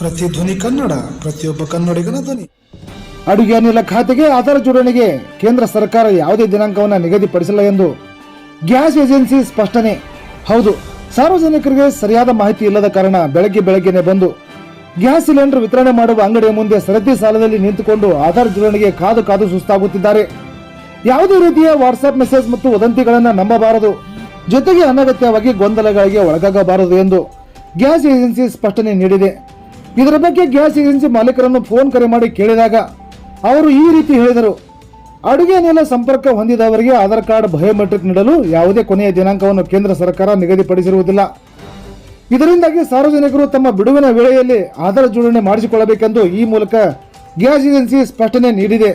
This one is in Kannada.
ಪ್ರತಿಧ್ವನಿ ಕನ್ನಡ, ಪ್ರತಿಯೊಬ್ಬ ಕನ್ನಡಿಗನ ಧ್ವನಿ. ಅಡುಗೆ ಅನಿಲ ಖಾತೆಗೆ ಆಧಾರ್ ಜೋಡಣೆಗೆ ಕೇಂದ್ರ ಸರ್ಕಾರ ಯಾವುದೇ ದಿನಾಂಕವನ್ನು ನಿಗದಿಪಡಿಸಿಲ್ಲ ಎಂದು ಗ್ಯಾಸ್ ಏಜೆನ್ಸಿ ಸ್ಪಷ್ಟನೆ. ಹೌದು, ಸಾರ್ವಜನಿಕರಿಗೆ ಸರಿಯಾದ ಮಾಹಿತಿ ಇಲ್ಲದ ಕಾರಣ ಬೆಳಗ್ಗೆ ಬೆಳಗ್ಗೆನೆ ಬಂದು ಗ್ಯಾಸ್ ಸಿಲಿಂಡರ್ ವಿತರಣೆ ಮಾಡುವ ಅಂಗಡಿಯ ಮುಂದೆ ಸರದಿ ಸಾಲದಲ್ಲಿ ನಿಂತುಕೊಂಡು ಆಧಾರ್ ಜೋಡಣೆಗೆ ಕಾದು ಕಾದು ಸುಸ್ತಾಗುತ್ತಿದ್ದಾರೆ. ಯಾವುದೇ ರೀತಿಯ ವಾಟ್ಸ್ಆಪ್ ಮೆಸೇಜ್ ಮತ್ತು ವದಂತಿಗಳನ್ನು ನಂಬಬಾರದು. ಜೊತೆಗೆ ಅನಗತ್ಯವಾಗಿ ಗೊಂದಲಗಳಿಗೆ ಒಳಗಾಗಬಾರದು ಎಂದು ಗ್ಯಾಸ್ ಏಜೆನ್ಸಿ ಸ್ಪಷ್ಟನೆ ನೀಡಿದೆ. ಇದರ ಬಗ್ಗೆ ಗ್ಯಾಸ್ ಏಜೆನ್ಸಿ ಮಾಲೀಕರನ್ನು ಫೋನ್ ಕರೆ ಮಾಡಿ ಕೇಳಿದಾಗ ಅವರು ಈ ರೀತಿ ಹೇಳಿದರು. ಅಡುಗೆ ಅನಿಲ ಸಂಪರ್ಕ ಹೊಂದಿದವರಿಗೆ ಆಧಾರ್ ಕಾರ್ಡ್ ಬಯೋಮೆಟ್ರಿಕ್ ನೀಡಲು ಯಾವುದೇ ಕೊನೆಯ ದಿನಾಂಕವನ್ನು ಕೇಂದ್ರ ಸರ್ಕಾರ ನಿಗದಿಪಡಿಸಿರುವುದಿಲ್ಲ. ಇದರಿಂದಾಗಿ ಸಾರ್ವಜನಿಕರು ತಮ್ಮ ಬಿಡುವಿನ ವೇಳೆಯಲ್ಲಿ ಆಧಾರ್ ಜೋಡಣೆ ಮಾಡಿಸಿಕೊಳ್ಳಬೇಕೆಂದು ಈ ಮೂಲಕ ಗ್ಯಾಸ್ ಏಜೆನ್ಸಿ ಸ್ಪಷ್ಟನೆ ನೀಡಿದೆ.